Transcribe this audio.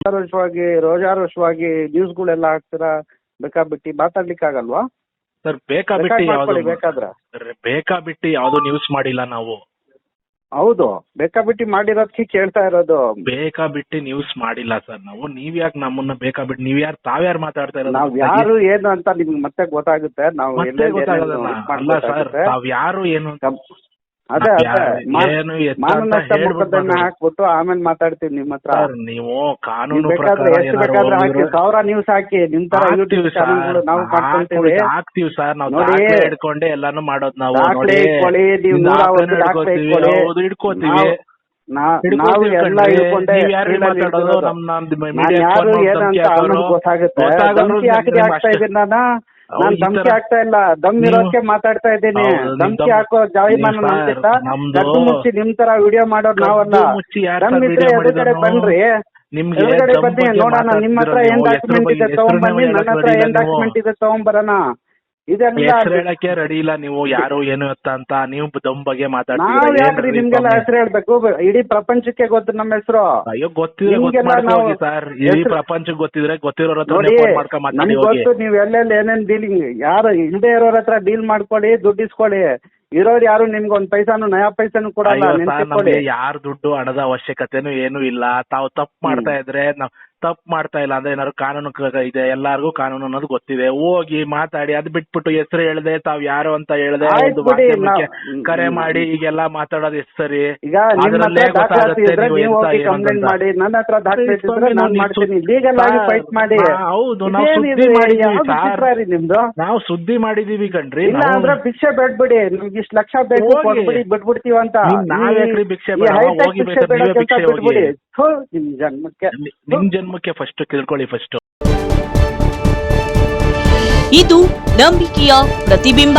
ರೋಜಾರೋಷವಾಗಿ ರೋಜಾರೋಷವಾಗಿ ನ್ಯೂಸ್ಗಳೆಲ್ಲ ಹಾಕ್ತೀರಾ? ಬೇಕಾಬಿಟ್ಟಿ ಮಾತಾಡ್ಲಿಕ್ಕಾಗಲ್ವಾ? ಸರ್ ಬೇಕಾ ಬಿಟ್ಟು ರೆಕಾರ್ಡ್ ಯಾವ್ದು ಮಾಡ್ಕೊಳ್ಳಿ ಬೇಕಾದ್ರೆ. ಬೇಕಾ ಬಿಟ್ಟು ಯಾವ್ದು ನ್ಯೂಸ್ ಮಾಡಿಲ್ಲ ನಾವು. ಹೌದು. ಬೇಕಾಬಿಟ್ಟಿ ಮಾಡಿರೋದಕ್ಕೆ ಕೇಳ್ತಾ ಇರೋದು. ಬೇಕಾ ಬಿಟ್ಟು ನ್ಯೂಸ್ ಮಾಡಿಲ್ಲ ಸರ್ ನಾವು. ನೀವ್ ಯಾಕೆ ನಮ್ಮನ್ನ ಬೇಕಾ ಬಿಟ್ಟು ನೀವ್ ಯಾರು ತಾವ್ಯಾರು ಮಾತಾಡ್ತಾ ಇರೋದು ನಾವ್ ಯಾರು ಏನು ಅಂತ ನಿಮ್ಗೆ ಮತ್ತೆ ಗೊತ್ತಾಗುತ್ತೆ. ನಾವು ಮತ್ತೆ ಎಲ್ಲೆಲ್ಲಿ ಏನೇನು ಇದ್ ಅಲ್ಲ ಸರ್ ಮಾಡ್ಬೇಕಾಗುತ್ತೆ. ತಾವ್ ಯಾರು ಏನು ಅಂತ ಕಂ- ಅದೇ ಅದೇ ಯಾ- ಮಾ- ಏನು ಎತ್ತ ಮಾನ ಅಂತ ನಷ್ಟ ಹೇಳ್ಬಿಟ್ಟು ಮೊಕದ್ದಮೆ ಮಾತಾಡಿ. ಹಾಕ್ಬಿಟ್ಟು ಆಮೇಲೆ ಮಾತಾಡ್ತೀವಿ ನಿಮ್ಮ ಹತ್ರ ಸರ್ ನೀವು ನೀವ್ ಕಾನೂನು ಬೇಕಾದ್ರೆ ಪ್ರಕಾರ ಎಷ್ಟು ಏನಾದ್ರು ಬೇಕಾದ್ರೆ ಹಾಕಿ ಸಾವಿರ ನ್ಯೂಸ್ ಹಾಕಿ ನಿಮ್ ತರ ಹಾಕ್ತೀವಿ ಯೂಟ್ಯೂಬ್ ಸರ್ ಚಾನಲ್ಗಳು ನಾವು ಮಾಡ್ಕೊಳ್ತೀವಿ ಹಾಕ್ತೀವಿ- ಹಾಕ್ತೀವಿ ಸರ್ ನಾವು ನೋಡಿ, ದಾಖಲೆ ಹಿಡ್ಕೊಂಡೆ ಎಲ್ಲಾನು ಮಾಡೋದ್ ನಾವು ದಾಖಲೆ ನೋಡಿ ಇಟ್ಕೊಳ್ಳಿ, ನೀವು ನಿಮ್ ನೂರ ದಾಖಲೆನೂ ಒಂದು ದಾಖಲೆ ಹಿಡ್ಕೊತೀವಿ, ಇಟ್ಕೊಳ್ಳಿ. ಹೌದು ಹಿಡ್ಕೋತೀವಿ ನಾವು- ನಾ- ನಾವು ಎಲ್ಲ. ಹಿಡ್ಕೊಂಡೆ ನೀವ್ ಯಾರು ಮಾತಾಡೋದು ಇರ್ತಿರೋದು. ನಮ್ ನಮ್ ನಾನ್ media ಯಾರು phone ಏನು ಧಮ್ಕಿ ಅಂತ ಹಾಕೋರು. ಗೊತ್ತಾಗುತ್ತೆ ಗೊತ್ತಾಗಲ್ಲ ಧಮ್ಕಿ ಹಾಕಿ ನಿಮ್ಗೆ ಆಗ್ತಾ ಅಷ್ಟೇ. ಇದ್ದೀನಿ ನಾನು ನಾನ್ ಧಮ್ಕಿ ಆಗ್ತಾ ಇಲ್ಲ. ದಮ್ ಇರೋಕೆ ಮಾತಾಡ್ತಾ ಇದ್ದೀನಿ. ಧಮ್ಕಿ ಹಾಕೋ ಜಾಯಿಮಾನ ನಮ್ದು- ಮುಚ್ಚಿ ನಿಮ್ ತರ ವಿಡಿಯೋ ಮಾಡೋರ್ ನಾವಲ್ಲ. ದಮ್ ಇದ್ರೆ ಎದುರುಗಡೆ ಬನ್ರಿ. ನಿಮ್ಗೆ ಎದುರುಗಡೆ ಬನ್ನಿ ನೋಡೋಣ. ನಿಮ್ ಹತ್ರ ಏನ್ ಡಾಕ್ಯುಮೆಂಟ್ ಇದೆ ತಗೊಂಡ್ಬನ್ನಿ ನನ್ನ ಹತ್ರ ಏನ್ ಡಾಕ್ಯುಮೆಂಟ್ ಇದೆ ತಗೊಂಬರೋಣ ಇದೆಲ್ಲ ಹೆಸರು ಹೇಳಕ್ಕೆ ರೆಡಿ ಇಲ್ಲ. ನೀವು ಯಾರು ಏನು ಎತ್ತ ಅಂತ ನೀವು ದಮ್ ಬಗ್ಗೆ ನಾವ್ ಮಾತಾಡ್ತೀರಾ ಯಾಕ್ರಿ ನಿಮ್ಗೆಲ್ಲ ಸ್ವಾಮಿ? ಹೆಸರು ಹೇಳ್ಬೇಕು? ಇಡೀ ಪ್ರಪಂಚಕ್ಕೆ ಗೊತ್ತು ನಮ್ಮ ಹೆಸರು. ಅಯ್ಯೋ ಗೊತ್ತಿದ್ರೆ ಗೊತ್ತು ನಿಮ್ಗೆಲ್ಲ ನಾವು ಹೋಗಿ ಸರ್. ಇಡೀ ಹೆಸ್ರು- ಪ್ರಪಂಚಕ್ಕೆ ಗೊತ್ತಿದ್ರೆ ಗೊತ್ತಿರೋರ ಹತ್ರ ನೋಡಿ ಫೋನ್ ಮಾಡ್ಕೊಂಡ್ ಮಾತಾಡಿ ನಮ್ಗೆ ಹೋಗಿ. ಗೊತ್ತು ನೀವ್ ಎಲ್ಲೆಲ್ಲಿ ಏನೇನ್ ಡೀಲಿಂಗ್ ಯಾರು ಇಲ್ದೇ ಇರೋರ ಹತ್ರ ಡೀಲ್ ಮಾಡ್ಕೊಳ್ಳಿ ದುಡ್ಡು ಇಸ್ಕೊಳ್ಳಿ. ಇರೋರು ಯಾರು ನಿಮ್ಗೆ ಒಂದ್ ಪೈಸಾನು ನಯಾ ಪೈಸಾನು ಕೊಡಲ್ಲ ಅಯ್ಯೋ ಸರ್ ನೆನ್ಪಿಟ್ಕೊಳ್ಳಿ ನಮ್ಗೆ ದುಡ್ಡು ಹಣದ ಅವಶ್ಯಕತೆನೂ ಏನು ಇಲ್ಲ. ತಾವು ತಪ್ಪು ಮಾಡ್ತಾ ಇದ್ರೆ ನಾವ್ ತಪ್ಪು ಮಾಡ್ತಾ ಇಲ್ಲ ಅಂದ್ರೆ ಏನಾದ್ರು ಕಾನೂನು ಇದೆ ಎಲ್ಲಾರ್ಗು ಕಾನೂನು ಅನ್ನೋದು ಗೊತ್ತಿದೆ. ಹೋಗಿ ಮಾತಾಡಿ ಅದ್ ಬಿಟ್ಬಿಟ್ಟು ಹೆಸರು ಹೇಳದೆ ತಾವ್ ಯಾರು ಅಂತ ಹೇಳದೆ ಕರೆ ಮಾಡಿ ಈಗೆಲ್ಲ ಮಾತಾಡೋದು ಎಷ್ಟು ಸರಿ ಈಗ ಕಂಪ್ಲೇಂಟ್ ಮಾಡಿ ನನ್ನ ಹತ್ರ ದಾಖಲಾತಿ ಇದ್ರೆ ಸ್ವಾಮಿ, ಮಾಡ್ತೀನಿ. ಲೀಗಲ್ ಆಗಿ ಫೈಟ್ ಮಾಡಿ. ಹೌದು, ನಾವು ಸುದ್ದಿ ಮಾಡಿದೀವಿ ನಿಮ್ದು? ನಾವು ಸುದ್ದಿ ಮಾಡಿದೀವಿ ಕಣ್ರಿ. ಇಲ್ಲ ಅಂದ್ರೆ ಭಿಕ್ಷೆ ಬೇಡ್ಬಿಡಿ. ನಿಮ್ಗೆ ಇಷ್ಟು ಲಕ್ಷ ಬೇಕು. ಕೊಟ್ಬಿಡಿ ಬಿಟ್ಬಿಡ್ತೀವಿ ಅಂತ. ನಿಮ್ ನಾವ್ ಯಾಕ್ರಿ ಭಿಕ್ಷೆ ಬೇಡ? ಹೋಗಿ ಭಿಕ್ಷೆ. ಬಿಟ್ಬಿಡಿ. ನಿಮ್ ಜನ್ಮಕ್ಕೆ ನಿಮ್ ಜನ್ಮಕ್ಕೆ ಫಸ್ಟ್ ತಿಳ್ಕೊಳ್ಳಿ ಫಸ್ಟ್ ಇದು ನಂಬಿಕೆಯ ಪ್ರತಿಬಿಂಬ.